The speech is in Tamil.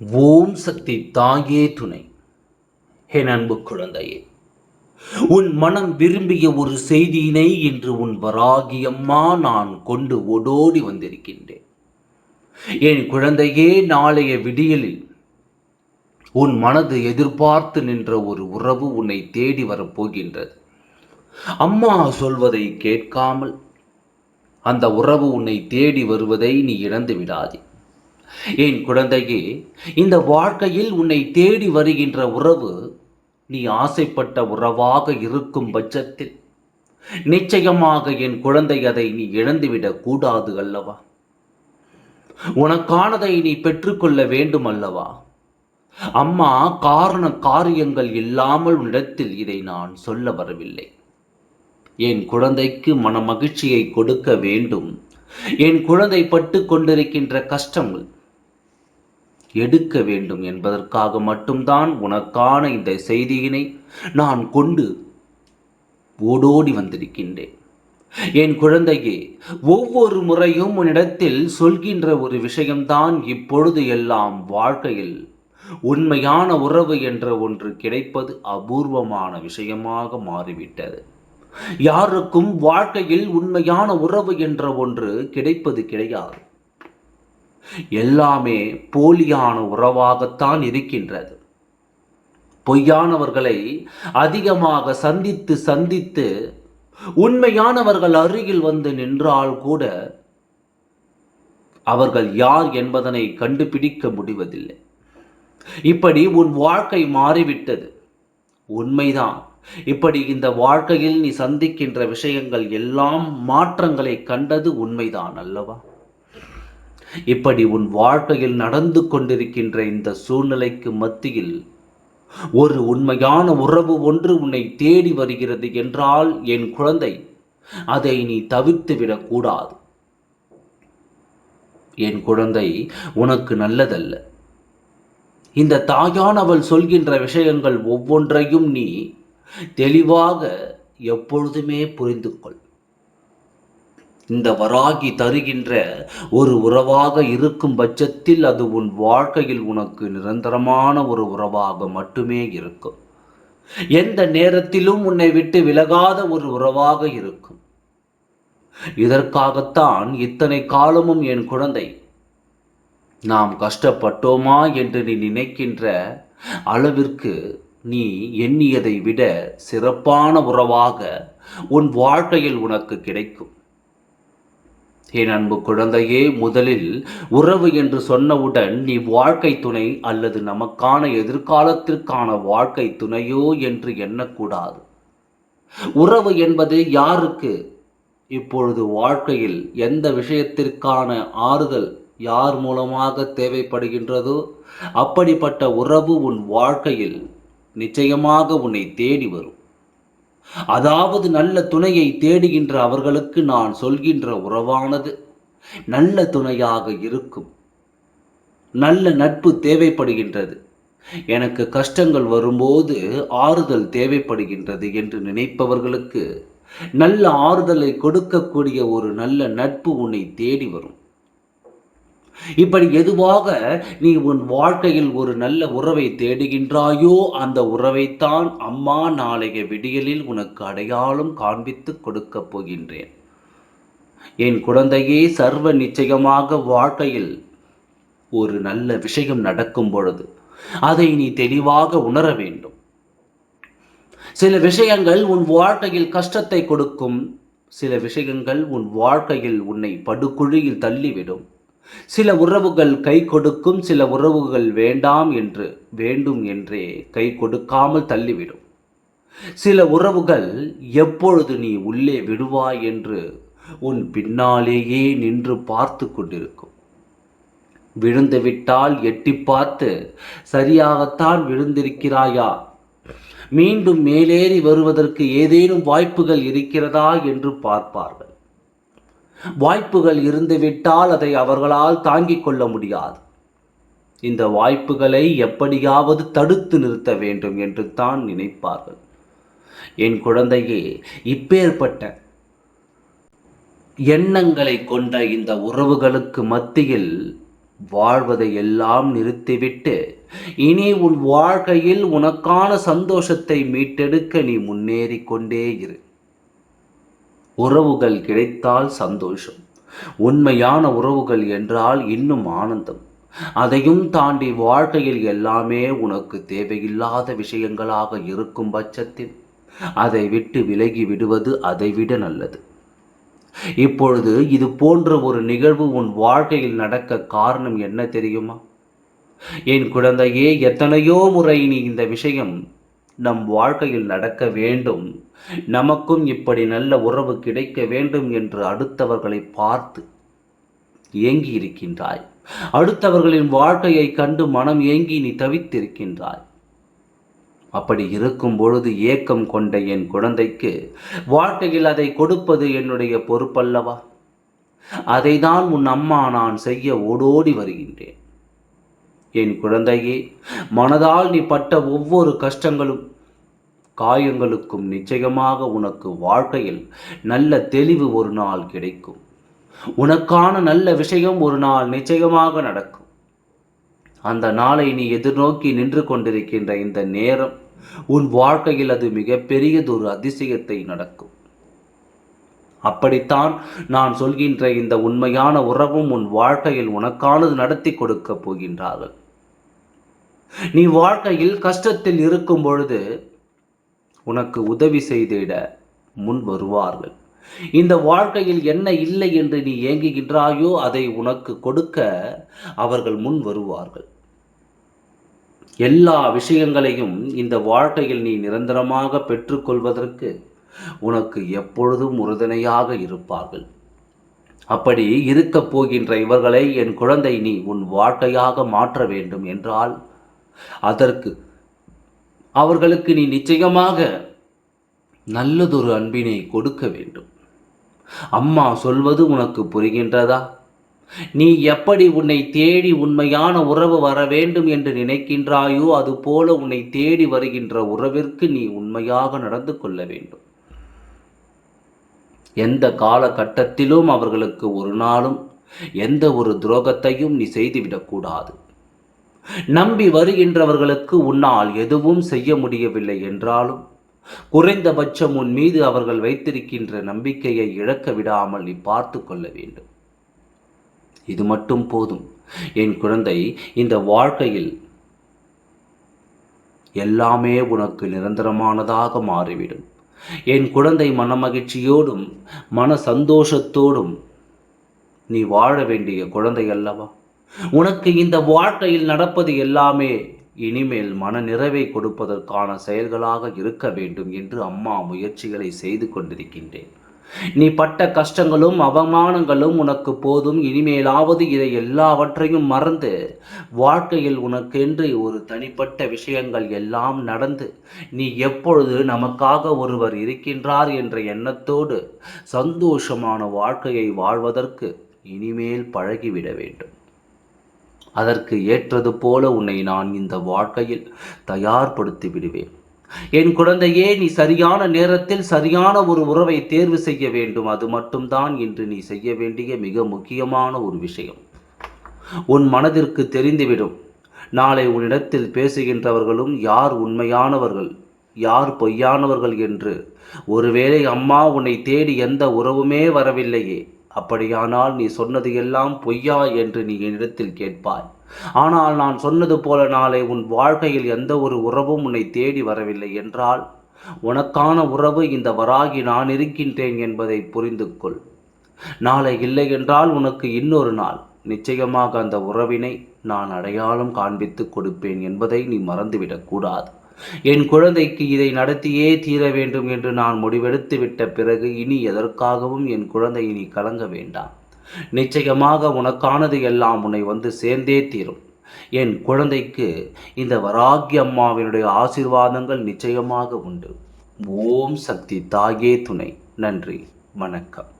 ஓம் சக்தி தாயே துணை. ஹே அன்பு குழந்தையே உன் மனம் விரும்பிய ஒரு செய்தியினை இன்று உன் வராகியம்மா நான் கொண்டு ஓடோடி வந்திருக்கின்றேன். என் குழந்தையே நாளைய விடியலில் உன் மனது எதிர்பார்த்து நின்ற ஒரு உறவு உன்னை தேடி வரப்போகின்றது. அம்மா சொல்வதை கேட்காமல் அந்த உறவு உன்னை தேடி வருவதை நீ இழந்து விடாதே என் குழந்தையே இந்த வாழ்க்கையில் உன்னை தேடி வருகின்ற உறவு நீ ஆசைப்பட்ட உறவாக இருக்கும் பட்சத்தில் நிச்சயமாக என் குழந்தை அதை நீ இழந்துவிடக் கூடாது அல்லவா? உனக்கானதை நீ பெற்றுக்கொள்ள வேண்டும் அல்லவா? அம்மா காரண காரியங்கள் இல்லாமல் உன்னிடத்தில் இதை நான் சொல்ல வரவில்லை. என் குழந்தைக்கு மன மகிழ்ச்சியை கொடுக்க வேண்டும். என் குழந்தை பட்டு கொண்டிருக்கின்ற கஷ்டங்கள் எடுக்க வேண்டும் என்பதற்காக மட்டும்தான் உனக்கான இந்த செய்தியினை நான் கொண்டு ஓடோடி வந்திருக்கின்றேன். என் குழந்தையே ஒவ்வொரு முறையும் உன்னிடத்தில் சொல்கின்ற ஒரு விஷயம்தான் இப்பொழுது எல்லாம் வாழ்க்கையில் உண்மையான உறவு என்ற ஒன்று கிடைப்பது அபூர்வமான விஷயமாக மாறிவிட்டது. யாருக்கும் வாழ்க்கையில் உண்மையான உறவு என்ற ஒன்று கிடைப்பது கிடையாது. எல்லாமே போலியான உறவாகத்தான் இருக்கின்றது. பொய்யானவர்களை அதிகமாக சந்தித்து சந்தித்து உண்மையானவர்கள் அருகில் வந்து நின்றால் கூட அவர்கள் யார் என்பதனை கண்டுபிடிக்க முடிவதில்லை. இப்படி உன் வாழ்க்கை மாறிவிட்டது. உண்மைதான். இப்படி இந்த வாழ்க்கையில் நீ சந்திக்கின்ற விஷயங்கள் எல்லாம் மாற்றங்களை கண்டது உண்மைதான் அல்லவா? இப்படி உன் வாழ்க்கையில் நடந்து கொண்டிருக்கின்ற இந்த சூழ்நிலைக்கு மத்தியில் ஒரு உண்மையான உறவு ஒன்று உன்னை தேடி வருகிறது என்றால் என் குழந்தை அதை நீ தவிர்த்து விடக்கூடாது என் குழந்தை உனக்கு நல்லதல்ல. இந்த தாயானவள் சொல்கின்ற விஷயங்கள் ஒவ்வொன்றையும் நீ தெளிவாக எப்பொழுதுமே புரிந்து கொள். இந்த வராகி தருகின்ற ஒரு உறவாக இருக்கும் பட்சத்தில் அது உன் வாழ்க்கையில் உனக்கு நிரந்தரமான ஒரு உறவாக மட்டுமே இருக்கும். எந்த நேரத்திலும் உன்னை விட்டு விலகாத ஒரு உறவாக இருக்கும். இதற்காகத்தான் இத்தனை காலமும் என் குழந்தை நாம் கஷ்டப்பட்டோமா என்று நீ நினைக்கின்ற அளவிற்கு நீ எண்ணியதை விட சிறப்பான உறவாக உன் வாழ்க்கையில் உனக்கு கிடைக்கும். என் அன்பு குழந்தையே முதலில் உறவு என்று சொன்னவுடன் நீ வாழ்க்கை துணை அல்லது நமக்கான எதிர்காலத்திற்கான வாழ்க்கை துணையோ என்று எண்ணக்கூடாது. உறவு என்பது யாருக்கு? இப்பொழுது வாழ்க்கையில் எந்த விஷயத்திற்கான ஆறுதல் யார் மூலமாக தேவைப்படுகின்றதோ அப்படிப்பட்ட உறவு உன் வாழ்க்கையில் நிச்சயமாக உன்னை தேடி வரும். அதாவது நல்ல துணையை தேடுகின்ற அவர்களுக்கு நான் சொல்கின்ற உறவானது. நல்ல துணையாக இருக்கும். நல்ல நட்பு தேவைப்படுகின்றது. எனக்கு கஷ்டங்கள் வரும்போது ஆறுதல் தேவைப்படுகின்றது என்று நினைப்பவர்களுக்கு நல்ல ஆறுதலை கொடுக்கக்கூடிய ஒரு நல்ல நட்பு உன்னை தேடி வரும். இப்படி எதுவாக நீ உன் வாழ்க்கையில் ஒரு நல்ல உறவை தேடுகின்றாயோ அந்த உறவைத்தான் அம்மா நாளைய விடியலில் உனக்கு அடையாளம் காண்பித்து கொடுக்கப் போகின்றேன். என் குழந்தையே சர்வ நிச்சயமாக வாழ்க்கையில் ஒரு நல்ல விஷயம் நடக்கும் பொழுது அதை நீ தெளிவாக உணர வேண்டும். சில விஷயங்கள் உன் வாழ்க்கையில் கஷ்டத்தை கொடுக்கும் சில விஷயங்கள் உன் வாழ்க்கையில் உன்னை படுகுழியில் தள்ளிவிடும். சில உறவுகள் கை கொடுக்கும் சில உறவுகள் வேண்டாம் என்று வேண்டும் என்றே கை கொடுக்காமல் தள்ளிவிடும். சில உறவுகள் எப்பொழுது நீ உள்ளே விடுவாய் என்று உன் பின்னாலேயே நின்று பார்த்து கொண்டிருக்கும். விழுந்து விட்டால் எட்டி பார்த்து சரியாகத்தான் விழுந்திருக்கிறாயா? மீண்டும் மேலேறி வருவதற்கு ஏதேனும் வாய்ப்புகள் இருக்கிறதா? என்று பார்ப்பார்கள். வாய்ப்புகள் இருந்துவிட்டால் அதை அவர்களால் தாங்கிக் கொள்ள முடியாது. இந்த வாய்ப்புகளை எப்படியாவது தடுத்து நிறுத்த வேண்டும் என்று தான் நினைப்பார்கள். என் குழந்தையே இப்பேற்பட்ட எண்ணங்களை கொண்ட இந்த உறவுகளுக்கு மத்தியில் வாழ்வதை எல்லாம் நிறுத்திவிட்டு இனி உன் வாழ்க்கையில் உனக்கான சந்தோஷத்தை மீட்டெடுக்க நீ முன்னேறி கொண்டே இரு. உறவுகள் கிடைத்தால் சந்தோஷம். உண்மையான உறவுகள் என்றால் இன்னும் ஆனந்தம். அதையும் தாண்டி வாழ்க்கையில் எல்லாமே உனக்கு தேவையில்லாத விஷயங்களாக இருக்கும் பட்சத்தில் அதை விட்டு விலகி விடுவது அதைவிட நல்லது. இப்பொழுது இது போன்ற ஒரு நிகழ்வு உன் வாழ்க்கையில் நடக்க காரணம் என்ன தெரியுமா? என் குழந்தையே எத்தனையோ முறை நீ இந்த விஷயம் நம் வாழ்க்கையில் நடக்க வேண்டும். நமக்கும் இப்படி நல்ல உறவு கிடைக்க வேண்டும் என்று அடுத்தவர்களை பார்த்து ஏங்கி இருக்கின்றாய் அடுத்தவர்களின் வாழ்க்கையை கண்டு மனம் ஏங்கி நீ தவித்திருக்கின்றாய். அப்படி இருக்கும் பொழுது ஏக்கம் கொண்ட என் குழந்தைக்கு வாழ்க்கையில் அதை கொடுப்பது என்னுடைய பொறுப்பல்லவா? அதை தான் உன் அம்மா நான் செய்ய ஓடோடி வருகின்றேன். என் குழந்தையே மனதால் நீ பட்ட ஒவ்வொரு கஷ்டங்களும் காயங்களுக்கும் நிச்சயமாக உனக்கு வாழ்க்கையில் நல்ல தெளிவு ஒரு நாள் கிடைக்கும். உனக்கான நல்ல விஷயம் ஒரு நாள் நிச்சயமாக நடக்கும். அந்த நாளை நீ எதிர்நோக்கி நின்று கொண்டிருக்கின்ற இந்த நேரம் உன் வாழ்க்கையில் அது மிகப்பெரியதொரு அதிசயத்தை நடக்கும். அப்படித்தான் நான் சொல்கின்ற இந்த உண்மையான உறவும் உன் வாழ்க்கையில் உனக்கானது நடத்தி கொடுக்கப் போகின்றார்கள். நீ வாழ்க்கையில் கஷ்டத்தில் இருக்கும் பொழுது உனக்கு உதவி செய்திட முன் வருவார்கள். இந்த வாழ்க்கையில் என்ன இல்லை என்று நீ ஏங்குகின்றாயோ அதை உனக்கு கொடுக்க அவர்கள் முன் வருவார்கள். எல்லா விஷயங்களையும் இந்த வாழ்க்கையில் நீ நிரந்தரமாக பெற்றுக்கொள்வதற்கு உனக்கு எப்பொழுதும் உறுதுணையாக இருப்பார்கள். அப்படி இருக்கப் போகின்ற இவர்களை என் குழந்தை நீ உன் வாழ்க்கையாக மாற்ற வேண்டும் என்றால் அதற்கு அவர்களுக்கு நீ நிச்சயமாக நல்லதொரு அன்பினை கொடுக்க வேண்டும். அம்மா சொல்வது உனக்கு புரிகின்றதா? நீ எப்படி உன்னை தேடி உண்மையான உறவு வர வேண்டும் என்று நினைக்கின்றாயோ அதுபோல உன்னை தேடி வருகின்ற உறவிற்கு நீ உண்மையாக நடந்து கொள்ள வேண்டும். எந்த காலகட்டத்திலும் அவர்களுக்கு ஒரு நாளும் எந்த ஒரு துரோகத்தையும் நீ செய்துவிடக்கூடாது. நம்பி வருகின்றவர்களுக்கு உன்னால் எதுவும் செய்ய முடியவில்லை என்றாலும் குறைந்தபட்சம் உன் மீது அவர்கள் வைத்திருக்கின்ற நம்பிக்கையை இழக்க விடாமல் நீ பார்த்து கொள்ள வேண்டும். இது மட்டும் போதும். என் குழந்தை இந்த வாழ்க்கையில் எல்லாமே உனக்கு நிரந்தரமானதாக மாறிவிடும். என் குழந்தை மனமகிழ்ச்சியோடும் மன சந்தோஷத்தோடும் நீ வாழ வேண்டிய குழந்தை அல்லவா? உனக்கு இந்த வாழ்க்கையில் நடப்பது எல்லாமே இனிமேல் மன நிறைவை கொடுப்பதற்கான செயல்களாக இருக்க வேண்டும் என்று அம்மா முயற்சிகளை செய்து கொண்டிருக்கின்றேன். நீ பட்ட கஷ்டங்களும் அவமானங்களும் உனக்கு போதும். இனிமேலாவது இதை எல்லாவற்றையும் மறந்து வாழ்க்கையில் உனக்கென்று ஒரு தனிப்பட்ட விஷயங்கள் எல்லாம் நடந்து நீ எப்பொழுது நமக்காக ஒருவர் இருக்கின்றார் என்ற எண்ணத்தோடு சந்தோஷமான வாழ்க்கையை வாழ்வதற்கு இனிமேல் பழகிவிட வேண்டும். அதற்கு ஏற்றது போல உன்னை நான் இந்த வாழ்க்கையில் தயார்படுத்தி விடுவேன் என் குழந்தையே நீ சரியான நேரத்தில் சரியான ஒரு உறவை தேர்வு செய்ய வேண்டும். அது மட்டும்தான் இன்று நீ செய்ய வேண்டிய மிக முக்கியமான ஒரு விஷயம். உன் மனதிற்கு தெரிந்துவிடும். நாளை உன்னிடத்தில் பேசுகின்றவர்களும் யார் உண்மையானவர்கள் யார் பொய்யானவர்கள் என்று. ஒருவேளை அம்மா உன்னை தேடி எந்த உறவுமே வரவில்லையே. அப்படியானால் நீ சொன்னது எல்லாம் பொய்யா என்று நீ என்னிடத்தில் கேட்பாய். ஆனால் நான் சொன்னது போல நாளை உன் வாழ்க்கையில் எந்த ஒரு உறவும் உன்னை தேடி வரவில்லை என்றால் உனக்கான உறவு இந்த வராகி நான் இருக்கின்றேன் என்பதை புரிந்து கொள் நாளை இல்லை என்றால் உனக்கு இன்னொரு நாள். நிச்சயமாக அந்த உறவினை நான் அடையாளம் காண்பித்து கொடுப்பேன் என்பதை நீ மறந்துவிடக்கூடாது என் குழந்தைக்கு இதை நடத்தியே தீர வேண்டும் என்று நான் முடிவெடுத்து விட்ட பிறகு இனி எதற்காகவும் என் குழந்தை இனி கலங்க வேண்டாம். நிச்சயமாக உனக்கானது எல்லாம் உன்னை வந்து சேர்ந்தே தீரும். என் குழந்தைக்கு இந்த வராகி அம்மாவினுடைய ஆசிர்வாதங்கள் நிச்சயமாக உண்டு. ஓம் சக்தி தாயே துணை. நன்றி. வணக்கம்.